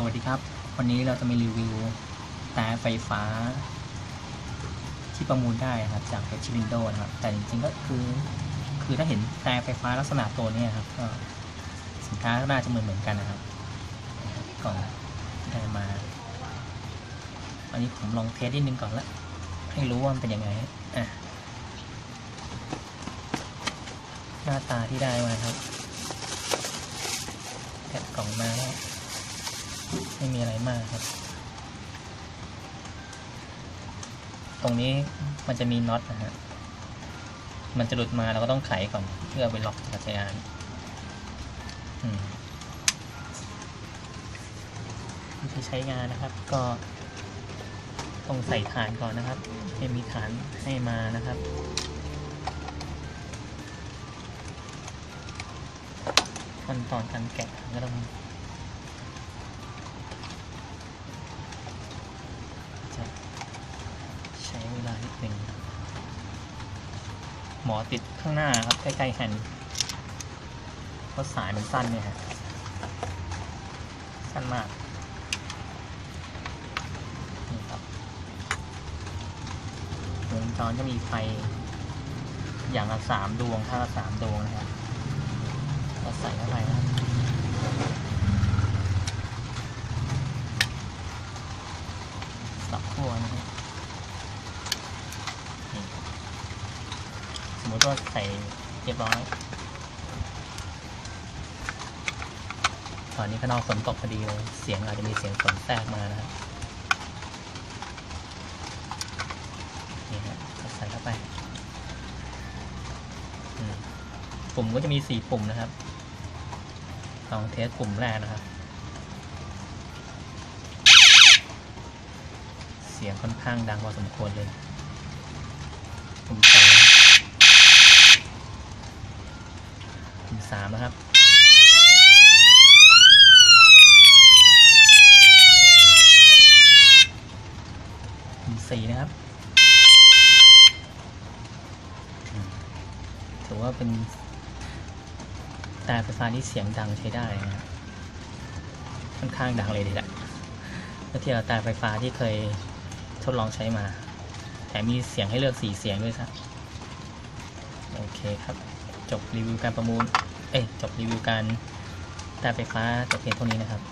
สวัสดีครับ วันนี้เราจะมารีวิวแต่ไฟฟ้า ที่ประมูลได้นะครับ จากเพจชิลินโดนะครับ แต่จริงๆก็คือ คือถ้าเห็นแต่ไฟฟ้าลักษณะตัวนี้ครับ ก็สินค้าก็น่าจะเหมือนเหมือนกันนะครับกล่องได้มา อันนี้ผมลองเทสนิดนึงก่อนละ ให้รู้ว่ามันเป็นยังไงอะหน้าตาที่ได้มาครับแกะกล่องมาแล้ว ไม่มีอะไรมากครับ ตรงนี้มันจะมีน็อตนะฮะมันจะหลุดมาเราก็ต้องไขก่อน เพื่อไปล็อกจักรยานวิธีใช้งานนะครับ ก็ต้องใส่ฐานก่อนนะครับให้มีฐานให้มานะครับขั้นตอนการแกะก็ต้อง มอติดข้างหน้าครับ ใกล้ๆแฮนด์เพราะสายมันสั้นเนี่ยฮะสั้นมากนี่ครับวงจรจะมีไฟอย่างละสามดวงถ้าละสามดวงนะครับก็ใส่เข้าไปนะครับขั้วนะครับนี่ครับ สมมติว่าใส่เรียบร้อยตอนนี้ข้างนอกฝนตกพอดีเลย เสียงอาจจะมีเสียงฝนแทรกมานะครับนี่ฮะใส่เข้าไปปุ่มก็จะมีสี่ปุ่มนะครับลองเทสปุ่มแรกนะครับ เสียงค่อนข้างดังพอสมควรเลย ปุ่มสองปุ่ม สามนะครับสี่นะครับ ถือว่าเป็นแต่ไฟฟ้าที่เสียงดังใช้ได้นะค่อนข้างดังเลยดีแหละเมื่อเทียบกับแต่ไฟฟ้าที่เคยทดลองใช้มา แถมมีเสียงให้เลือกสี่เสียงด้วยครับ โอเคครับ จบรีวิวการประมูล เอ้ยจบรีวิวการแต่ไฟฟ้าแต่เพียงเท่านี้นะครับ